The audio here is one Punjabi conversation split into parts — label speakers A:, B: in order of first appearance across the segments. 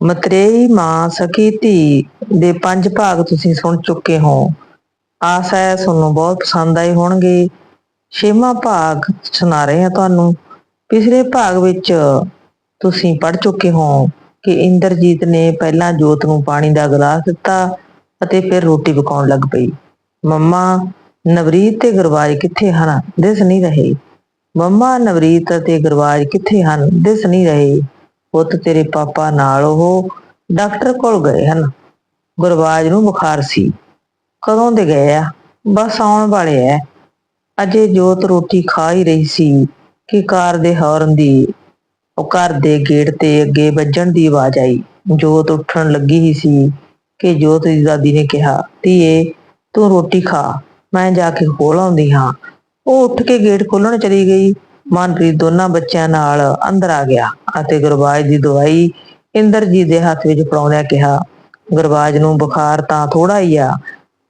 A: ਮਤਰੇਈ ਮਾਂ ਸਕੀ ਧੀ ਦੇ ਪੰਜ ਭਾਗ ਤੁਸੀਂ ਸੁਣ ਚੁੱਕੇ ਹੋ। ਆਸ ਹੈ ਤੁਹਾਨੂੰ ਬਹੁਤ ਪਸੰਦ ਆਏ ਹੋਣਗੇ। ਛੇਵਾਂ ਭਾਗ ਸੁਣਾ ਰਹੇ ਹਾਂ ਤੁਹਾਨੂੰ। ਪਿਛਲੇ ਭਾਗ ਵਿੱਚ ਤੁਸੀਂ ਪੜ ਚੁੱਕੇ ਹੋ ਕਿ ਇੰਦਰਜੀਤ ਨੇ ਪਹਿਲਾਂ ਜੋਤ ਨੂੰ ਪਾਣੀ ਦਾ ਗਲਾਸ ਦਿੱਤਾ ਅਤੇ ਫਿਰ ਰੋਟੀ ਪਕਾਉਣ ਲੱਗ ਪਈ। ਮੰਮਾ, ਨਵਰੀਤ ਤੇ ਗੁਰਬਾਜ ਕਿੱਥੇ ਹਨ? ਦਿਸ ਨਹੀਂ ਰਹੇ। ਮੰਮਾ, ਨਵਰੀਤ ਅਤੇ ਗੁਰਬਾਜ ਕਿੱਥੇ ਹਨ? ਦਿਸ ਨਹੀਂ ਰਹੇ। ਪੁੱਤ ਤੇਰੇ ਪਾਪਾ ਨਾਲ ਉਹ ਡਾਕਟਰ ਕੋਲ ਗਏ ਹਨ। ਗੁਰਬਾਜ ਨੂੰ ਬੁਖਾਰ ਸੀ। ਕਦੋਂ ਦੇ ਗਏ ਆ? ਬਸ ਆਉਣ ਵਾਲੇ ਐ। ਅਜੇ ਜੋਤ ਰੋਟੀ ਖਾ ਹੀ ਰਹੀ ਸੀ ਕਿ ਕਾਰ ਦੇ ਹਾਰਨ ਦੀ, ਉਹ ਘਰ ਦੇ ਗੇਟ ਤੇ ਅੱਗੇ ਵੱਜਣ ਦੀ ਆਵਾਜ਼ ਆਈ। ਜੋਤ ਉੱਠਣ ਲੱਗੀ ਹੀ ਸੀ ਕਿ ਜੋਤ ਦੀ ਦਾਦੀ ਨੇ ਕਿਹਾ, ਧੀਏ, ਤੂੰ ਰੋਟੀ ਖਾ, ਮੈਂ ਜਾ ਕੇ ਖੋਲ ਆਉਂਦੀ ਹਾਂ। ਉਹ ਉੱਠ ਕੇ ਗੇਟ ਖੋਲਣ ਚਲੀ ਗਈ। ਮਨਪ੍ਰੀਤ ਦੋਨਾਂ ਬੱਚਿਆਂ ਨਾਲ ਅੰਦਰ ਆ ਗਿਆ ਅਤੇ ਗੁਰਬਾਜ ਦੀ ਦਵਾਈ ਇੰਦਰਜੀਤ ਦੇ ਹੱਥ ਵਿੱਚ ਫੜਾਉਂਦਿਆਂ ਕਿਹਾ, ਗੁਰਬਾਜ ਨੂੰ ਬੁਖਾਰ ਤਾਂ ਥੋੜਾ ਹੀ ਆ,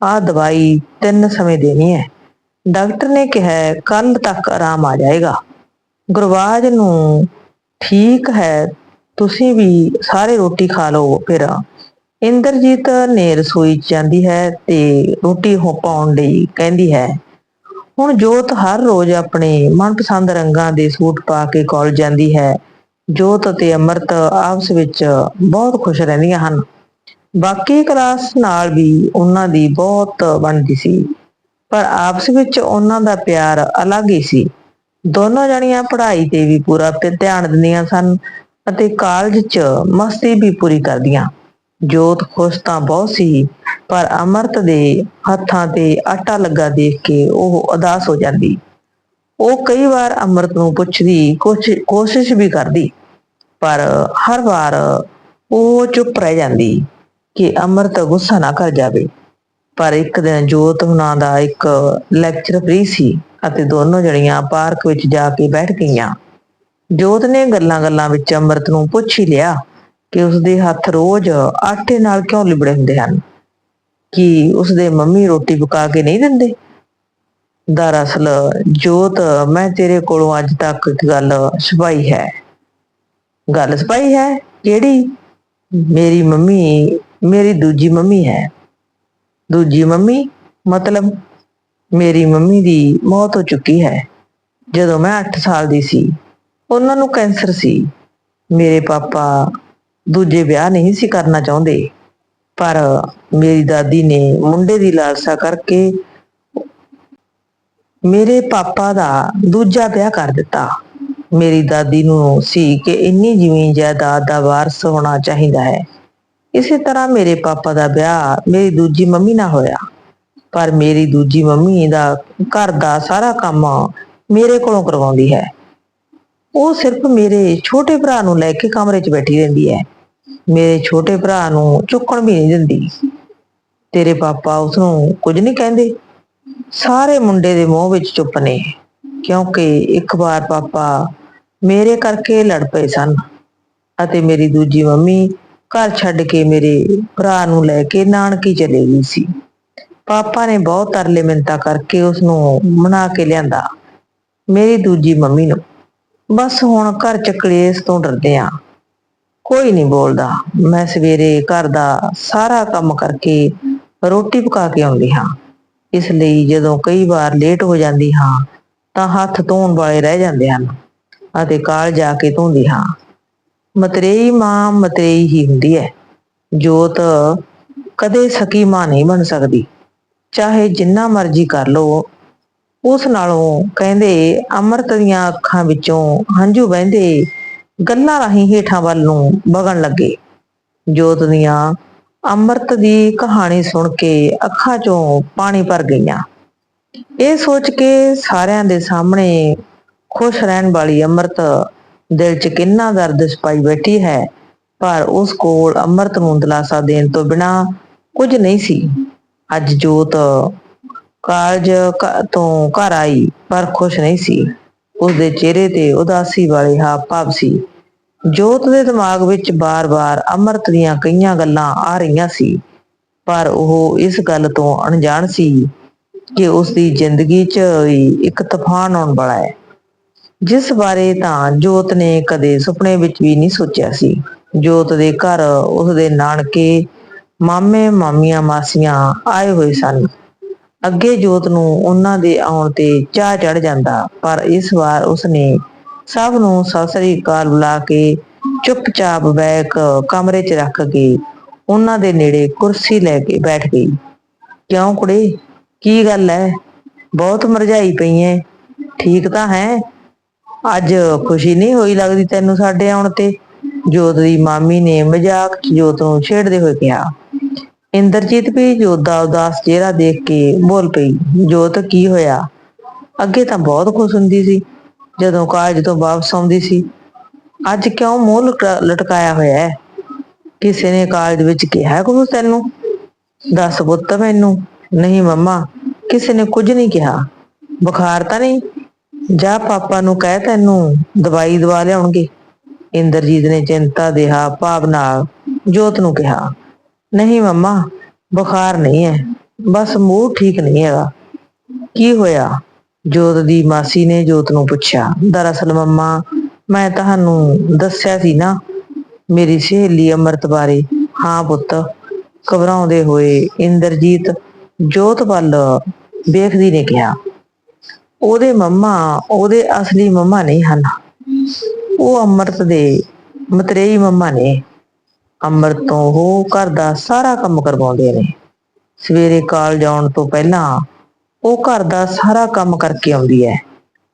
A: ਆਹ ਦਵਾਈ ਤਿੰਨ ਸਮੇਂ ਦੇਣੀ ਹੈ। ਡਾਕਟਰ ਨੇ ਕਿਹਾ ਕੱਲ ਤੱਕ ਆਰਾਮ ਆ ਜਾਏਗਾ। ਗੁਰਬਾਜ ਨੂੰ ਠੀਕ ਹੈ, ਤੁਸੀਂ ਵੀ ਸਾਰੇ ਰੋਟੀ ਖਾ ਲਓ, ਫਿਰ ਇੰਦਰਜੀਤ ਨੇ ਰਸੋਈ 'ਚ ਜਾਂਦੀ ਹੈ ਤੇ ਰੋਟੀ ਹੋ ਪਾਉਣ ਲਈ ਕਹਿੰਦੀ ਹੈ ਹੁਣ ਜੋਤ ਹਰ ਰੋਜ਼ ਆਪਣੇ ਮਨਪਸੰਦ ਰੰਗਾਂ ਦੇ ਸੂਟ ਪਾ ਕੇ ਕਾਲਜ ਜਾਂਦੀ ਹੈ। ਜੋਤ ਅਤੇ ਅਮਰਤ ਆਪਸ ਵਿੱਚ ਬਹੁਤ ਖੁਸ਼ ਰਹਿੰਦੀਆਂ ਹਨ। ਬਾਕੀ ਕਲਾਸ ਨਾਲ ਵੀ ਉਹਨਾਂ ਦੀ ਬਹੁਤ ਬਣਦੀ ਸੀ। ਪਰ ਆਪਸ ਵਿੱਚ ਉਹਨਾਂ ਦਾ ਪਿਆਰ ਅਲੱਗ ਹੀ ਸੀ। ਦੋਨੋਂ ਜਣੀਆਂ ਪੜ੍ਹਾਈ ਤੇ ਵੀ ਪੂਰਾ ਧਿਆਨ ਦਿੰਦੀਆਂ ਸਨ ਅਤੇ ਕਾਲਜ 'ਚ ਮਸਤੀ ਵੀ ਪੂਰੀ ਕਰਦੀਆਂ। ਜੋਤ ਖੁਸ਼ ਤਾਂ ਬਹੁਤ ਸੀ ਪਰ ਅਮਰਤ ਦੇ ਹੱਥਾਂ ਤੇ ਆਟਾ ਲੱਗਾ ਦੇਖ ਕੇ ਉਹ ਉਦਾਸ ਹੋ ਜਾਂਦੀ। ਉਹ ਕਈ ਵਾਰ ਅਮਰਤ ਨੂੰ ਪੁੱਛਦੀ, ਕੁਛ ਕੋਸ਼ਿਸ਼ ਵੀ ਕਰਦੀ, ਪਰ ਹਰ ਵਾਰ ਉਹ ਚੁੱਪ ਰਹਿ ਜਾਂਦੀ ਕਿ ਅਮਰਤ ਗੁੱਸਾ ਨਾ ਕਰ ਜਾਵੇ। ਪਰ ਇੱਕ ਦਿਨ ਜੋਤ ਹੁਣਾਂ ਦਾ ਇੱਕ ਲੈਕਚਰ ਫ੍ਰੀ ਸੀ ਅਤੇ ਦੋਨੋਂ ਜਣੀਆਂ ਪਾਰਕ ਵਿੱਚ ਜਾ ਕੇ ਬੈਠ ਗਈਆਂ। ਜੋਤ ਨੇ ਗੱਲਾਂ-ਗੱਲਾਂ ਵਿੱਚ ਅਮਰਤ ਨੂੰ ਪੁੱਛ ਹੀ ਲਿਆ ਕਿ ਉਸਦੇ ਹੱਥ ਰੋਜ਼ ਆਟੇ ਨਾਲ ਕਿਉਂ ਲਿਬੜੇ ਹੁੰਦੇ ਹਨ। ਕਿ ਉਸਦੇ ਮੰਮੀ ਰੋਟੀ ਪਕਾ ਕੇ ਨਹੀਂ ਦਿੰਦੇ। ਦਰਅਸਲ ਜੋਤ, ਮੈਂ ਤੇਰੇ ਕੋਲੋਂ ਅੱਜ ਤੱਕ ਇੱਕ ਗੱਲ ਛੁਪਾਈ ਹੈ। ਗੱਲ ਛੁਪਾਈ ਹੈ? ਕਿਹੜੀ? ਮੇਰੀ ਮੰਮੀ, ਮੇਰੀ ਦੂਜੀ ਮੰਮੀ ਹੈ। ਦੂਜੀ ਮੰਮੀ ਮਤਲਬ ਮੇਰੀ ਮੰਮੀ ਦੀ ਮੌਤ ਹੋ ਚੁੱਕੀ ਹੈ। ਜਦੋਂ ਮੈਂ 8 ਸਾਲ ਦੀ ਸੀ, ਉਹਨਾਂ ਨੂੰ ਕੈਂਸਰ ਸੀ। ਮੇਰੇ ਪਾਪਾ ਦੂਜੇ ਵਿਆਹ ਨਹੀਂ ਸੀ ਕਰਨਾ ਚਾਹੁੰਦੇ। ਪਰ ਮੇਰੀ ਦਾਦੀ ਨੇ ਮੁੰਡੇ ਦੀ ਲਾਲਸਾ ਕਰਕੇ ਮੇਰੇ ਪਾਪਾ ਦਾ ਦੂਜਾ ਵਿਆਹ ਕਰ ਦਿੱਤਾ। ਮੇਰੀ ਦਾਦੀ ਨੂੰ ਸੀ ਕਿ ਇੰਨੀ ਜ਼ਮੀਨ ਜਾਇਦਾਦ ਦਾ ਵਾਰਸ ਹੋਣਾ ਚਾਹੀਦਾ ਹੈ। ਇਸੇ ਤਰ੍ਹਾਂ ਮੇਰੇ ਪਾਪਾ ਦਾ ਵਿਆਹ ਮੇਰੀ ਦੂਜੀ ਮੰਮੀ ਨਾਲ ਹੋਇਆ। ਪਰ ਮੇਰੀ ਦੂਜੀ ਮੰਮੀ ਦਾ ਘਰ ਦਾ ਸਾਰਾ ਕੰਮ ਮੇਰੇ ਕੋਲੋਂ ਕਰਵਾਉਂਦੀ ਹੈ। ਉਹ ਸਿਰਫ ਮੇਰੇ ਛੋਟੇ ਭਰਾ ਨੂੰ ਲੈ ਕੇ ਕਮਰੇ 'ਚ ਬੈਠੀ ਰਹਿੰਦੀ ਹੈ। ਮੇਰੇ ਛੋਟੇ ਭਰਾ ਨੂੰ ਚੁੱਕਣ ਵੀ ਨਹੀਂ ਦਿੰਦੀ। ਤੇਰੇ ਪਾਪਾ ਉਸ ਨੂੰ ਕੁਝ ਨਹੀਂ ਕਹਿੰਦੇ। ਸਾਰੇ ਮੁੰਡੇ ਦੇ ਮੂੰਹ ਵਿੱਚ ਚੁੱਪ ਨੇ, ਕਿਉਂਕਿ ਇੱਕ ਵਾਰ ਪਾਪਾ ਮੇਰੇ ਕਰਕੇ ਲੜ ਪਏ ਸਨ ਅਤੇ ਮੇਰੀ ਦੂਜੀ ਮੰਮੀ ਘਰ ਛੱਡ ਕੇ ਮੇਰੇ ਭਰਾ ਨੂੰ ਲੈ ਕੇ ਨਾਨਕੀ ਚਲੇ ਗਈ ਸੀ। ਪਾਪਾ ਨੇ ਬਹੁਤ ਤਰਲੇ ਮਿੰਤਾ ਕਰਕੇ ਉਸ ਨੂੰ ਮਨਾ ਕੇ ਲਿਆਂਦਾ, ਮੇਰੀ ਦੂਜੀ ਮੰਮੀ ਨੂੰ। ਬਸ ਹੁਣ ਘਰ ਚ ਕਲੇਸ਼ ਤੋਂ ਡਰਦੇ ਆ। ਕੋਈ ਨਹੀਂ ਬੋਲਦਾ। ਮੈਂ ਸਵੇਰੇ ਘਰ ਦਾ ਸਾਰਾ ਕੰਮ ਕਰਕੇ ਰੋਟੀ ਪਕਾ ਕੇ ਆਉਂਦੀ ਹਾਂ। ਇਸ ਲਈ ਜਦੋਂ ਕਈ ਵਾਰ ਲੇਟ ਹੋ ਜਾਂਦੀ ਹਾਂ, ਤਾਂ ਹੱਥ ਧੋਣ ਵਾਲੇ ਰਹਿ ਜਾਂਦੇ ਹਨ ਅਤੇ ਕਾਲ ਜਾ ਕੇ ਧੋਂਦੀ ਹਾਂ। ਮਤਰੇਈ ਮਾਂ ਮਤਰੇਈ ਹੀ ਹੁੰਦੀ ਹੈ। ਜੋਤ ਕਦੇ ਸਕੀ ਮਾਂ ਨਹੀਂ ਬਣ ਸਕਦੀ। ਚਾਹੇ ਜਿੰਨਾ ਮਰਜ਼ੀ ਕਰ ਲੋ ਉਸ ਨਾਲੋਂ ਕਹਿੰਦੇ ਅਮਰਤ ਦੀਆਂ ਅੱਖਾਂ ਵਿੱਚੋਂ ਹੰਝੂ ਵਹਿੰਦੇ ਗੱਲਾਂ ਰਾਹੀਂ ਹੇਠਾਂ ਵੱਲ ਨੂੰ ਵਗਣ ਲੱਗੇ। ਜੋਤ ਦੀਆਂ ਅੰਮ੍ਰਿਤ ਦੀ ਕਹਾਣੀ ਸੁਣ ਕੇ ਅੱਖਾਂ 'ਚੋਂ ਪਾਣੀ ਭਰ ਗਈਆਂ। ਇਹ ਸੋਚ ਕੇ ਸਾਰਿਆਂ ਦੇ ਸਾਹਮਣੇ ਖੁਸ਼ ਰਹਿਣ ਵਾਲੀ ਅਮਰਤ ਦਿਲ 'ਚ ਕਿੰਨਾ ਦਰਦ ਛਪਾਈ ਬੈਠੀ ਹੈ, ਪਰ ਉਸ ਕੋਲ ਅੰਮ੍ਰਿਤ ਨੂੰ ਦਿਲਾਸਾ ਦੇਣ ਤੋਂ ਬਿਨਾ ਕੁਝ ਨਹੀਂ ਸੀ। ਅੱਜ ਜੋਤ ਕਾਲਜ ਤੋਂ ਘਰ ਆਈ, ਪਰ ਖੁਸ਼ ਨਹੀਂ ਸੀ। ਉਸ ਦੇ ਚਿਹਰੇ ਤੇ ਉਦਾਸੀ ਵਾਲੇ ਹਾਵ ਭਾਵ ਸੀ। ਜੋਤ ਦੇ ਦਿਮਾਗ ਵਿੱਚ ਬਾਰ-ਬਾਰ ਅਮਰਤ ਦੀਆਂ ਕਈਆਂ ਗੱਲਾਂ ਆ ਰਹੀਆਂ ਸੀ, ਪਰ ਉਹ ਇਸ ਗੱਲ ਤੋਂ ਅਣਜਾਣ ਸੀ ਕਿ ਉਸ ਦੀ ਜ਼ਿੰਦਗੀ 'ਚ ਵੀ ਇੱਕ ਤੂਫਾਨ ਆਉਣ ਵਾਲਾ ਹੈ। ਜਿਸ ਬਾਰੇ ਤਾਂ ਜੋਤ ਨੇ ਕਦੇ ਸੁਪਨੇ ਵਿੱਚ ਵੀ ਨਹੀਂ ਸੋਚਿਆ ਸੀ। ਜੋਤ ਦੇ ਘਰ ਉਸਦੇ ਨਾਨਕੇ ਮਾਮੇ, ਮਾਮੀਆਂ, ਮਾਸੀਆਂ ਆਏ ਹੋਏ ਸਨ। ਅੱਗੇ ਜੋਤ ਨੂੰ ਉਹਨਾਂ ਦੇ ਆਉਣ ਤੇ ਚਾਹ ਚੜ ਜਾਂਦਾ, ਪਰ ਇਸ ਵਾਰ ਉਸਨੇ ਸਭ ਨੂੰ ਸਤਿ ਸ੍ਰੀ ਅਕਾਲ ਬੁਲਾ ਕੇ ਚੁੱਪਚਾਪ ਬੈਕ ਕਮਰੇ 'ਚ ਰੱਖ ਕੇ ਉਹਨਾਂ ਦੇ ਨੇੜੇ ਕੁਰਸੀ ਲੈ ਕੇ ਬੈਠ ਗਈ। ਕਿਉਂ ਕੁੜੇ? ਕੀ ਗੱਲ ਐ? ਬਹੁਤ ਮਰਝਾਈ ਪਈ ਐ। ਠੀਕ ਤਾਂ ਹੈ। ਅੱਜ ਖੁਸ਼ੀ ਨਹੀਂ ਹੋਈ ਲੱਗਦੀ ਤੈਨੂੰ ਸਾਡੇ ਆਉਣ ਤੇ? ਜੋਤ ਦੀ ਮਾਮੀ ਨੇ ਮਜ਼ਾਕ 'ਚ ਜੋਤ ਨੂੰ ਛੇੜਦੇ ਹੋਏ ਕਿਹਾ। ਇੰਦਰਜੀਤ ਵੀ ਜੋਤ ਦਾ ਉਦਾਸ ਚਿਹਰਾ ਦੇਖ ਕੇ ਬੋਲ ਪਈ, ਜੋਤ, ਕੀ ਹੋਇਆ? ਅੱਗੇ ਤਾਂ ਬਹੁਤ ਖੁਸ਼ ਹੁੰਦੀ ਸੀ। ਜਦੋਂ ਕਾਲਜ ਤੋਂ ਵਾਪਸ ਆਉਂਦੀ ਸੀ। ਅੱਜ ਕਿਉਂ ਮੂੰਹ ਲਟਕਾ- ਲਟਕਾਇਆ ਹੋਇਆ ਹੈ? ਕਿਸੇ ਨੇ ਕਾਲਜ ਵਿੱਚ ਕਿਹਾ ਕੁਝ ਤੈਨੂੰ? ਦੱਸ ਪੁੱਤ ਮੈਨੂੰ। ਨਹੀਂ ਮੰਮਾ, ਕਿਸੇ ਨੇ ਕੁਝ ਨਹੀਂ ਕਿਹਾ। ਬੁਖਾਰ ਤਾਂ ਨਹੀਂ? ਜਾ ਪਾਪਾ ਨੂੰ ਕਹਿ ਤੈਨੂੰ, ਦਵਾਈ ਦਵਾ ਲਿਆਉਣਗੇ। ਇੰਦਰਜੀਤ ਨੇ ਚਿੰਤਾ ਦੇ ਹਾਵ ਭਾਵ ਨਾਲ ਜੋਤ ਨੂੰ ਕਿਹਾ। ਨਹੀਂ ਮੰਮਾ, ਬੁਖਾਰ ਨਹੀਂ ਹੈ। ਬਸ ਮੂਡ ਠੀਕ ਨਹੀਂ ਹੈਗਾ। ਕੀ ਹੋਇਆ? ਜੋਤ ਦੀ ਮਾਸੀ ਨੇ ਜੋਤ ਨੂੰ ਪੁੱਛਿਆ, ਦਰਅਸਲ ਮੰਮਾ, ਮੈਂ ਤੁਹਾਨੂੰ ਦੱਸਿਆ ਸੀ ਨਾ ਮੇਰੀ ਸਹੇਲੀ ਅਮਰਤ ਬਾਰੇ। ਹਾਂ ਪੁੱਤ, ਘਬਰਾਉਂਦੇ ਹੋਏ ਇੰਦਰਜੀਤ ਜੋਤ ਵੱਲ ਵੇਖਦੀ ਨੇ ਕਿਹਾ। ਉਹਦੇ ਮੰਮਾ, ਉਹਦੇ ਅਸਲੀ ਮੰਮਾ ਨਹੀਂ ਹਨ। ਉਹ ਅਮਰਤ ਦੇ ਮਤਰੇਈ ਮੰਮਾ ਨੇ। ਅਮਰਤ ਤੋਂ ਉਹ ਘਰ ਦਾ ਸਾਰਾ ਕੰਮ ਕਰਵਾਉਂਦੇ ਨੇ। ਸਵੇਰੇ ਕਾਲਜ ਆਉਣ ਤੋਂ ਪਹਿਲਾਂ ਉਹ ਘਰ ਦਾ ਸਾਰਾ ਕੰਮ ਕਰਕੇ ਆਉਂਦੀ ਹੈ।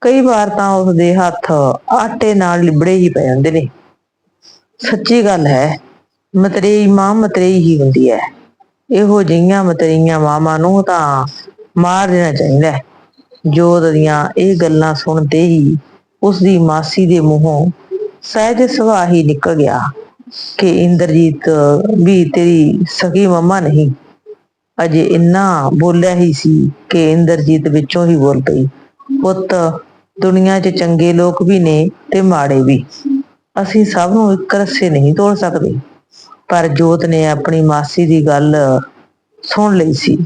A: ਕਈ ਵਾਰ ਤਾਂ ਉਸਦੇ ਹੱਥ ਆਟੇ ਨਾਲ ਲਿਬੜੇ ਹੀ ਪਏ ਹੁੰਦੇ ਨੇ। ਸੱਚੀ ਗੱਲ ਹੈ, ਮਤਰੇਈ ਮਾਂ ਮਤਰੇਈ ਹੀ ਹੁੰਦੀ ਹੈ। ਇਹੋ ਜਿਹੀਆਂ ਮਤਰੇਈਆਂ ਮਾਵਾਂ ਨੂੰ ਤਾਂ ਮਾਰ ਦੇਣਾ ਚਾਹੀਦਾ ਹੈ। ਜੋਤ ਦੀਆਂ ਇਹ ਗੱਲਾਂ ਸੁਣਦੇ ਹੀ ਉਸ ਦੀ ਮਾਸੀ ਦੇ ਮੂੰਹੋਂ ਸਹਿਜ ਸੁਭਾਅ ਹੀ ਨਿਕਲ ਗਿਆ ਕਿ ਇੰਦਰਜੀਤ, ਵੀ ਤੇਰੀ ਸਗੀ ਮੰਮਾ ਨਹੀਂ। ਅਜੇ ਇੰਨਾ ਬੋਲਿਆ ਹੀ ਸੀ ਕਿ ਇੰਦਰਜੀਤ ਵਿੱਚੋਂ ਹੀ ਬੋਲ ਪਈ। ਪੁੱਤ, ਦੁਨੀਆ 'ਚ ਚੰਗੇ ਲੋਕ ਵੀ ਨੇ ਤੇ ਮਾੜੇ ਵੀ। ਅਸੀਂ ਸਭ ਨੂੰ ਇੱਕ ਰੱਸੇ ਨਹੀਂ ਤੋੜ ਸਕਦੇ। ਪਰ ਜੋਤ ਨੇ ਆਪਣੀ ਮਾਸੀ ਦੀ ਗੱਲ ਸੁਣ ਲਈ ਸੀ।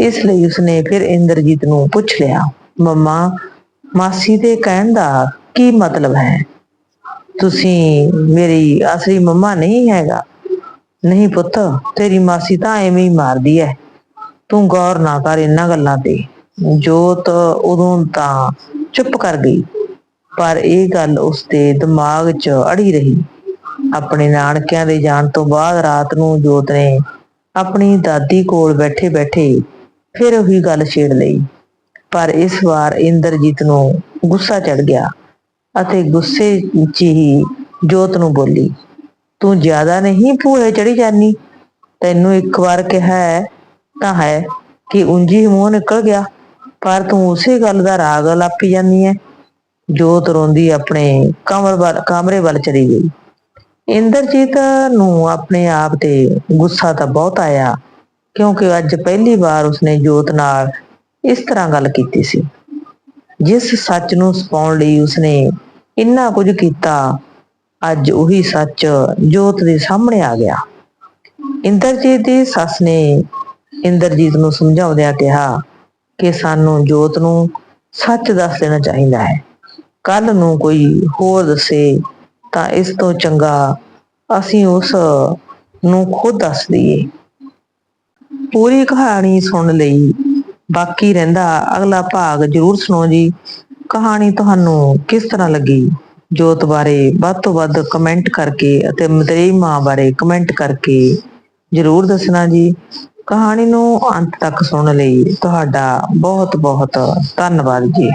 A: ਇਸ ਲਈ ਉਸਨੇ ਫਿਰ ਇੰਦਰਜੀਤ ਨੂੰ ਪੁੱਛ ਲਿਆ, ਮੰਮਾ, ਮਾਸੀ ਦੇ ਕਹਿਣ ਦਾ ਕੀ ਮਤਲਬ ਹੈ? ਤੁਸੀਂ ਮੇਰੀ ਅਸਲੀ ਮੰਮਾ ਨਹੀਂ ਹੈਗਾ? ਨਹੀਂ ਪੁੱਤ, ਤੇਰੀ ਮਾਸੀ ਤਾਂ ਐਵੇਂ ਹੀ ਮਾਰਦੀ ਐ। ਤੂੰ ਗੌਰ ਨਾ ਕਰ ਇਹਨਾਂ ਗੱਲਾਂ ਤੇ। ਜੋਤ ਉਦੋਂ ਤਾਂ ਚੁੱਪ ਕਰ ਗਈ, ਪਰ ਇਹ ਗੱਲ ਉਸਦੇ ਦਿਮਾਗ 'ਚ ਅੜੀ ਰਹੀ। ਆਪਣੇ ਨਾਨਕਿਆਂ ਦੇ ਜਾਣ ਤੋਂ ਬਾਅਦ ਰਾਤ ਨੂੰ ਜੋਤ ਨੇ ਆਪਣੀ ਦਾਦੀ ਕੋਲ ਬੈਠੇ ਬੈਠੇ ਫਿਰ ਉਹੀ ਗੱਲ ਛੇੜ ਲਈ। ਪਰ ਇਸ ਵਾਰ ਇੰਦਰਜੀਤ ਨੂੰ ਗੁੱਸਾ ਚੜ ਗਿਆ ਅਤੇ ਗੁੱਸੇ 'ਚ ਹੀ ਜੋਤ ਨੂੰ ਬੋਲੀ ਤੂੰ ਜ਼ਿਆਦਾ ਨਹੀਂ ਭੂਏ ਚੜੀ ਜਾਨੀ? ਤੈਨੂੰ ਇੱਕ ਵਾਰ ਕਿਹਾ ਹੈ, ਤਾਂ ਹੈ ਕਿ ਉਂਝੀ ਮੂੰਹ ਨਿਕਲ ਗਿਆ, ਪਰ ਤੂੰ ਉਸੇ ਗੱਲ ਦਾ ਰਾਗ ਲਾਪੀ ਜਾਂਦੀ ਹੈ ਜੋਤ ਰੋਂਦੀ ਆਪਣੇ ਕਮਰ ਵੱਲ, ਕਮਰੇ ਵੱਲ ਚਲੀ ਗਈ। ਇੰਦਰਜੀਤ ਨੂੰ ਆਪਣੇ ਆਪ ਤੇ ਗੁੱਸਾ ਤਾਂ ਬਹੁਤ ਆਇਆ, ਕਿਉਂਕਿ ਅੱਜ ਪਹਿਲੀ ਵਾਰ ਉਸਨੇ ਜੋਤ ਨਾਲ ਇਸ ਤਰ੍ਹਾਂ ਗੱਲ ਕੀਤੀ ਸੀ। ਜਿਸ ਸੱਚ ਨੂੰ ਸਪਾਉਣ ਲਈ ਉਸਨੇ ਇੰਨਾ ਕੁਝ ਕੀਤਾ ਅੱਜ ਉਹੀ ਸੱਚ ਜੋਤ ਦੇ ਸਾਹਮਣੇ ਆ ਗਿਆ। ਇੰਦਰਜੀਤ ਦੀ ਸੱਸ ਨੇ ਇੰਦਰਜੀਤ ਨੂੰ ਸਮਝਾਉਂਦਿਆਂ ਕਿਹਾ ਕਿ ਸਾਨੂੰ ਜੋਤ ਨੂੰ ਸੱਚ ਦੱਸ ਦੇਣਾ ਚਾਹੀਦਾ ਹੈ। ਕੱਲ ਨੂੰ ਕੋਈ ਹੋਰ ਦੱਸੇ ਤਾਂ ਇਸ ਤੋਂ ਚੰਗਾ ਅਸੀਂ ਉਸ ਨੂੰ ਖੁਦ ਦੱਸ ਦਈਏ। ਪੂਰੀ ਕਹਾਣੀ ਸੁਣ ਲਈ ਬਾਕੀ ਰਹਿੰਦਾ ਅਗਲਾ ਭਾਗ ਜਰੂਰ ਸੁਣੋ ਜੀ। ਕਹਾਣੀ ਤੁਹਾਨੂੰ ਕਿਸ ਤਰ੍ਹਾਂ ਲੱਗੀ? ਜੋਤ ਬਾਰੇ ਵੱਧ ਤੋਂ ਵੱਧ ਕਮੈਂਟ ਕਰਕੇ ਅਤੇ ਮਤਰੀ ਮਾਂ ਬਾਰੇ ਕਮੈਂਟ ਕਰਕੇ ਜਰੂਰ ਦੱਸਣਾ ਜੀ। ਕਹਾਣੀ ਨੂੰ ਅੰਤ ਤੱਕ ਸੁਣਨ ਲਈ। ਤੁਹਾਡਾ ਬਹੁਤ ਬਹੁਤ ਧੰਨਵਾਦ ਜੀ।